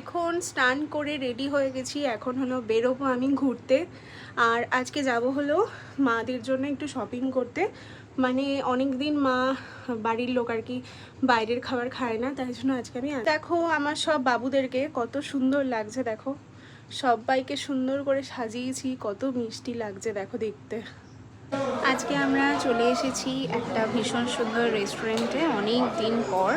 এখন স্নান করে রেডি হয়ে গেছি, এখন হলো বেরোবো আমি ঘুরতে। আর আজকে যাব হলো মাদের জন্য একটু শপিং করতে। মানে অনেক দিন মা বাড়ির লোক আর কি বাইরের খাবার খায় না, তাই জন্য আজকে আমি দেখো আমার সব বাবুদেরকে কত সুন্দর লাগছে, দেখো। সবাইকে সুন্দর করে সাজিয়েছি, কত মিষ্টি লাগছে, দেখো দেখতে। আজকে আমরা চলে এসেছি একটা ভীষণ সুন্দর রেস্টুরেন্টে অনেক দিন পর।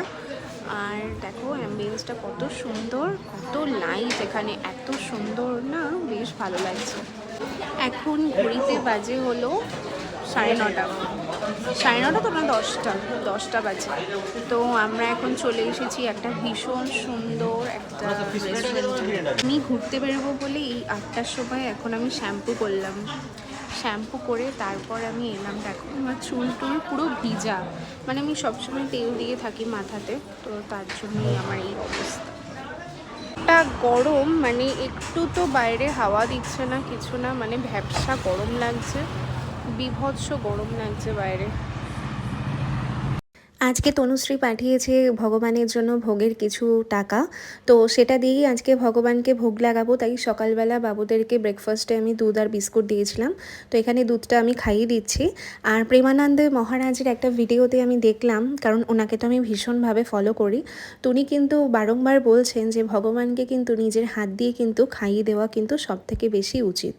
আর দেখো অ্যাম্বিয়েন্সটা কত সুন্দর, কত লাইট এখানে, এত সুন্দর না? বেশ ভালো লাগছে। এখন ঘড়িতে বাজে হলো সাড়ে নটা। সাড়ে নটা তো না, দশটা? দশটা বাজে। তো আমরা এখন চলে এসেছি একটা ভীষণ সুন্দর একটা আমি ঘুরতে বেরোবো বলে এই আটটার সময় এখন আমি শ্যাম্পু করলাম। শ্যাম্পু করে তারপর আমি এলাম। দেখো, আমার চুল টুল পুরো ভিজা। মানে আমি সবসময় তেল দিয়ে থাকি মাথাতে, তো তার জন্যই আমার এই অবস্থা। গরম মানে একটু তো বাইরে হাওয়া দিচ্ছে না, কিছু না মানে ভ্যাবসা গরম লাগছে। বিভৎস গরম লাগছে বাইরে। আজকে তনুশ্রী পাঠিয়েছে ভগবানের জন্য ভোগের কিছু টাকা। তো সেটা দিয়েই আজকে ভগবানকে ভোগ লাগাবো, তাই সকালবেলা বাবুদেরকে ব্রেকফাস্টে আমি দুধ আর বিস্কুট দিয়েছিলাম। তো এখানে দুধটা আমি খাইয়ে দিচ্ছি। আর প্রেমানন্দ মহারাজের একটা ভিডিওতে আমি দেখলাম, কারণ ওনাকে তো আমি ভীষণভাবে ফলো করি। তো উনি কিন্তু বারংবার বলছেন যে ভগবানকে কিন্তু নিজের হাত দিয়ে কিন্তু খাইয়ে দেওয়া কিন্তু সব থেকে বেশি উচিত।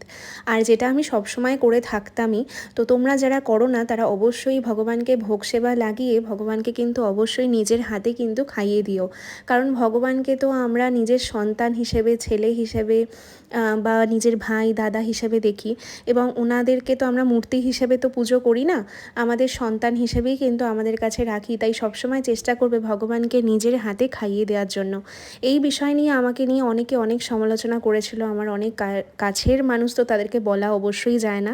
আর যেটা আমি সবসময় করে থাকতামই, তো তোমরা যারা করো না, তারা অবশ্যই ভগবানকে ভোগ সেবা লাগিয়ে ভগবানকে কিন্তু অবশ্যই নিজের হাতে কিন্তু খাইয়ে দিও। কারণ ভগবানকে তো আমরা নিজের সন্তান হিসেবে, ছেলে হিসেবে বা নিজের ভাই, দাদা হিসেবে দেখি এবং ওনাদেরকে তো আমরা মূর্তি হিসেবে তো পুজো করি না, আমাদের সন্তান হিসেবেই কিন্তু আমাদের কাছে রাখি। তাই সবসময় চেষ্টা করবে ভগবানকে নিজের হাতে খাইয়ে দেওয়ার জন্য। এই বিষয় নিয়ে আমাকে নিয়ে অনেকে অনেক সমালোচনা করেছিল, আমার অনেক কাছের মানুষ তো তাদেরকে বলা অবশ্যই যায় না।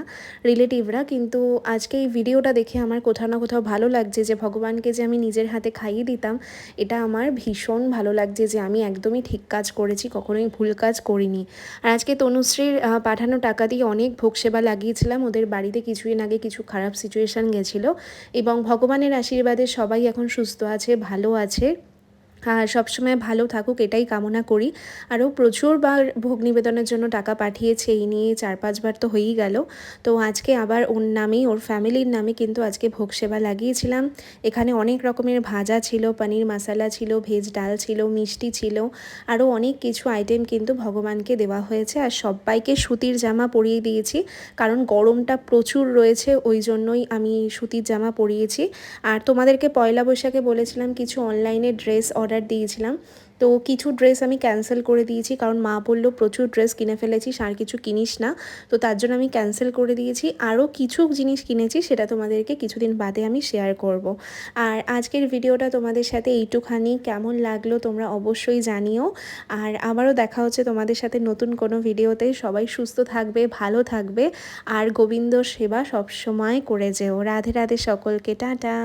রিলেটিভরা, কিন্তু আজকে এই ভিডিওটা দেখে আমার কোথাও না কোথাও ভালো লাগছে যে ভগবানকে যে আমি নিজের হাতে খাইয়ে দিতাম, এটা আমার ভীষণ ভালো লাগছে যে আমি একদমই ঠিক কাজ করেছি, কখনোই ভুল কাজ করিনি। আর আজকে তনুশ্রীর পাঠানো টাকা দিয়ে অনেক ভোগ সেবা লাগিয়েছিলাম, ওদের বাড়িতে কিছুদিন আগে কিছু খারাপ সিচুয়েশান গেছিল এবং ভগবানের আশীর্বাদে সবাই এখন সুস্থ আছে, ভালো আছে। সবসময় ভালো থাকুক, এটাই কামনা করি। আরও প্রচুরবার ভোগ নিবেদনের জন্য টাকা পাঠিয়েছে, এই নিয়ে চার পাঁচবার তো হয়েই গেল। তো আজকে আবার ওর নামেই, ওর ফ্যামিলির নামে কিন্তু আজকে ভোগ সেবা লাগিয়েছিলাম। এখানে অনেক রকমের ভাজা ছিল, পনির মশালা ছিল, ভেজ ডাল ছিল, মিষ্টি ছিল, আরও অনেক কিছু আইটেম কিন্তু ভগবানকে দেওয়া হয়েছে। আর সবাইকে সুতির জামা পরিয়ে দিয়েছি, কারণ গরমটা প্রচুর রয়েছে, ওই জন্যই আমি সুতির জামা পরিয়েছি। আর তোমাদেরকে পয়লা বৈশাখে বলেছিলাম, কিছু অনলাইনে ড্রেস অর্ডার দিয়েছিলাম। তো কিছু ড্রেস আমি ক্যান্সেল করে দিয়েছি, কারণ মা বলল, প্রচুর ড্রেস কিনে ফেলেছিস, আর কিছু কিনিস না। তো তার জন্য আমি ক্যান্সেল করে দিয়েছি। আরও কিছু জিনিস কিনেছি, সেটা তোমাদেরকে কিছুদিন বাদে আমি শেয়ার করব। আর আজকের ভিডিওটা তোমাদের সাথে এইটুখানি। কেমন লাগল তোমরা অবশ্যই জানিও। আর আবারও দেখা হচ্ছে তোমাদের সাথে নতুন কোনো ভিডিওতে সবাই সুস্থ থাকবে, ভালো থাকবে। আর গোবিন্দ সেবা সবসময় করে যেও। রাধে রাধে সকলকে। টাটা।